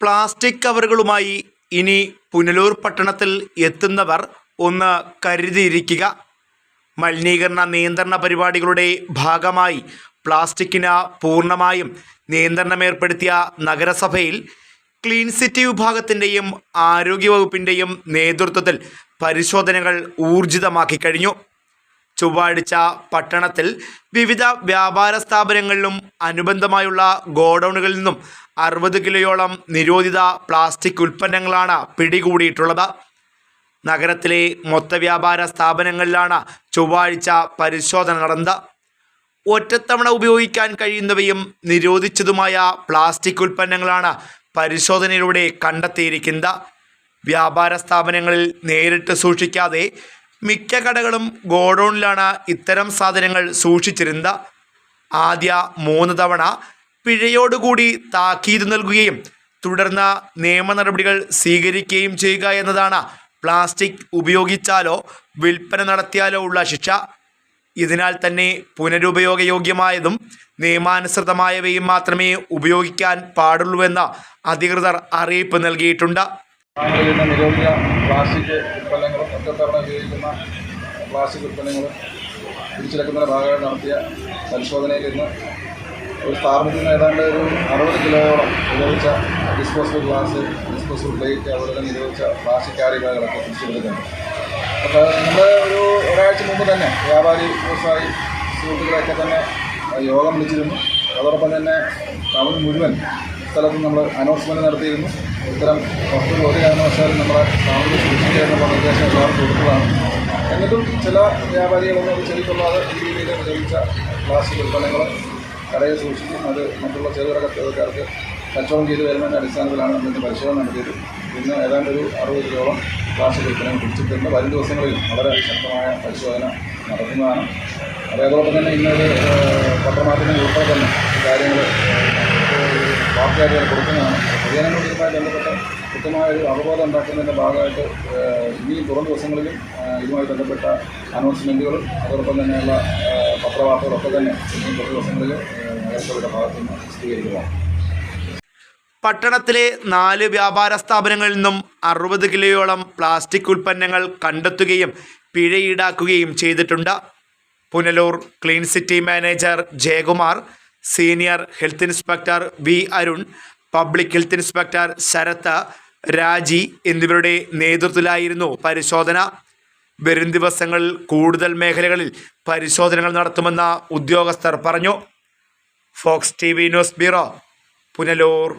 Plastic കവറുകളുമായി ഇനി പുനലൂർ പട്ടണത്തിൽ എത്തുന്നവർ ഒന്ന് കരുതിയിരിക്കുക. മലിനീകരണ നിയന്ത്രണ പരിപാടികളുടെ ഭാഗമായി പ്ലാസ്റ്റിക്കിന് പൂർണമായും നിയന്ത്രണമേർപ്പെടുത്തിയ നഗരസഭയിൽ ക്ലീൻ സിറ്റി വിഭാഗത്തിന്റെയും ആരോഗ്യവകുപ്പിന്റെയും നേതൃത്വത്തിൽ പരിശോധനകൾ ഊർജിതമാക്കി കഴിഞ്ഞു. ചൊവ്വാഴ്ച പട്ടണത്തിൽ വിവിധ വ്യാപാര സ്ഥാപനങ്ങളിലും അനുബന്ധമായുള്ള ഗോഡൗണുകളിൽ നിന്നും അറുപത് കിലോയോളം നിരോധിത പ്ലാസ്റ്റിക് ഉൽപ്പന്നങ്ങളാണ് പിടികൂടിയിട്ടുള്ളത്. നഗരത്തിലെ മൊത്ത വ്യാപാര സ്ഥാപനങ്ങളിലാണ് ചൊവ്വാഴ്ച പരിശോധന നടന്നത്. ഒറ്റത്തവണ ഉപയോഗിക്കാൻ കഴിയുന്നവയും നിരോധിച്ചതുമായ പ്ലാസ്റ്റിക് ഉൽപ്പന്നങ്ങളാണ് പരിശോധനയിലൂടെ കണ്ടെത്തിയിരിക്കുന്നത്. വ്യാപാര സ്ഥാപനങ്ങളിൽ നേരിട്ട് സൂക്ഷിക്കാതെ മിക്ക കടകളും ഗോഡൗണിലാണ് ഇത്തരം സാധനങ്ങൾ സൂക്ഷിച്ചിരുന്നത് ആദ്യ മൂന്ന് തവണ പിഴയോടുകൂടി താക്കീത് നൽകുകയും തുടർന്ന് നിയമ നടപടികൾ സ്വീകരിക്കുകയും ചെയ്യുക എന്നതാണ് പ്ലാസ്റ്റിക് ഉപയോഗിച്ചാലോ വിൽപ്പന നടത്തിയാലോ ഉള്ള ശിക്ഷ. ഇതിനാൽ തന്നെ പുനരുപയോഗയോഗ്യമായതും നിയമാനുസൃതമായവയും മാത്രമേ ഉപയോഗിക്കാൻ പാടുള്ളൂ എന്ന അധികൃതർ അറിയിപ്പ് നൽകിയിട്ടുണ്ട്. പ്ലാസ്റ്റിക് നിരോധിത പ്ലാസ്റ്റിക് തവണ ഉപയോഗിക്കുന്ന പ്ലാസ്റ്റിക് ഉൽപ്പന്നങ്ങൾ പിടിച്ചെടുക്കുന്നതിന്റെ ഭാഗമായി നടത്തിയ പരിശോധനയിൽ ഇന്ന് ഒരു സ്ഥാപനത്തിൽ നിന്ന് ഏതാണ്ട് ഒരു അറുപത് കിലോയോളം ഉപയോഗിച്ച ഡിസ്പോസിബിൾ ഗ്ലാസ് ഡിസ്പോസിബിൾ പ്ലേറ്റ് അതുപോലെ തന്നെ നിരോധിച്ച പ്ലാസ്റ്റിക് ക്യാരി ബാഗുകളൊക്കെ പിടിച്ചെടുക്കുന്നുണ്ട് അപ്പോൾ നമ്മൾ ഒരു ഒരാഴ്ച മുമ്പ് തന്നെ വ്യാപാരി വ്യവസായി സുഹൃത്തുക്കളെയൊക്കെ തന്നെ യോഗം വിളിച്ചിരുന്നു. അതോടൊപ്പം തന്നെ ടൗൺ മുഴുവൻ സ്ഥലത്തും നമ്മൾ അനൗൺസ്മെന്റ് നടത്തിയിരുന്നു. ഇത്തരം വസ്തുക്കൾ ഒരു കാരണവശാലും നമ്മളെ സാമൂഹ്യ സൂക്ഷിക്കുക എന്നുള്ള നിർദ്ദേശം എല്ലാവർക്കും കൊടുത്തതാണ്. എന്നിട്ടും ചില വ്യാപാരികളൊന്നും അത് ചെറിക്കൊള്ളാതെ ഈ രീതിയിൽ വിതരിച്ച പ്ലാസ്റ്റിക് ഉൽപ്പന്നങ്ങൾ കടയിൽ സൂക്ഷിക്കും അത് മറ്റുള്ള ചെറുകിട കച്ചവടക്കാർക്ക് കച്ചവടം ചെയ്ത് വരുന്നതിന്റെ അടിസ്ഥാനത്തിലാണ് നമ്മളിന്ന് പരിശോധന നടത്തിയത്. ഇന്ന് ഏതാണ്ട് ഒരു അറുപത് കിലോളം പ്ലാസ്റ്റിക് ഉൽപ്പന്നങ്ങൾ പിടിച്ചിട്ടുണ്ട് വരും ദിവസങ്ങളിൽ വളരെ ശക്തമായ പരിശോധന നടത്തുന്നതാണ് അതേപോലെ തന്നെ ഇന്നൊരു പത്രമാധ്യമങ്ങൾ ഉൾപ്പെടെ തന്നെ കാര്യങ്ങൾ വാർത്തയായിട്ട് കൊടുക്കുന്നതാണ്. പൊതുജനങ്ങൾക്ക് ഇതുമായി കൃത്യമായ ഒരു അവബോധം ഉണ്ടാക്കുന്നതിന്റെ ഭാഗമായിട്ട് ഇനിയും തുറന്ന ദിവസങ്ങളിലും ഇതുമായി ബന്ധപ്പെട്ട അനൗൺസ്മെന്റുകളും അതോടൊപ്പം തന്നെയുള്ള പത്രവാർത്തകളൊക്കെ തന്നെ ഇനിയും കുറച്ച് ദിവസങ്ങളിൽ നഗരസഭയുടെ ഭാഗത്തു നിന്ന് സ്ഥിരീകരിക്കുന്നതാണ് പട്ടണത്തിലെ നാല് വ്യാപാര സ്ഥാപനങ്ങളിൽ നിന്നും അറുപത് കിലോയോളം പ്ലാസ്റ്റിക് ഉൽപ്പന്നങ്ങൾ കണ്ടെത്തുകയും പിഴ ഈടാക്കുകയും ചെയ്തിട്ടുണ്ട്. Punalur clean city manager Jayakumar senior health inspector V Arun public health inspector Sarath Raji എന്നിവരുടെ നേതൃത്വത്തിലായിരുന്നു പരിശോധന. വരും ദിവസങ്ങളിൽ കൂടുതൽ മേഖലകളിൽ പരിശോധനകൾ നടത്തുമെന്ന് ഉദ്യോഗസ്ഥർ പറഞ്ഞു. Fox T news bureau Punalur.